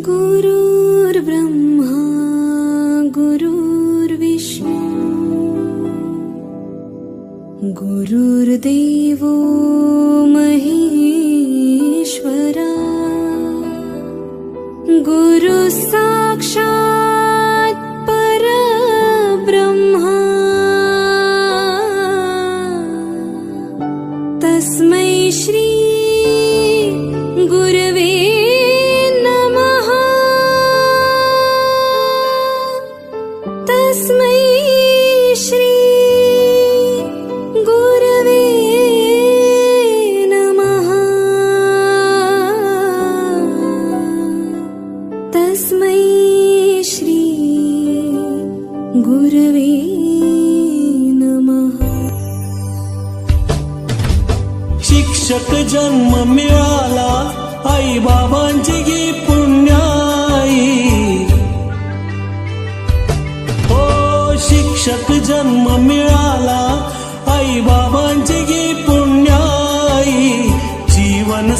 गुरुर्ब्रह्मा गुरुर्विष्णू। गुरुर्देवो महेश्वरा। गुरु साक्षात् परब्रह्मा। तस्मै श्री तस्मै श्री गुरवे नमः। शिक्षक जन्म मिळाला आई बाबांची गी पुण्याई. हो शिक्षक जन्म मिळाला आई बाबा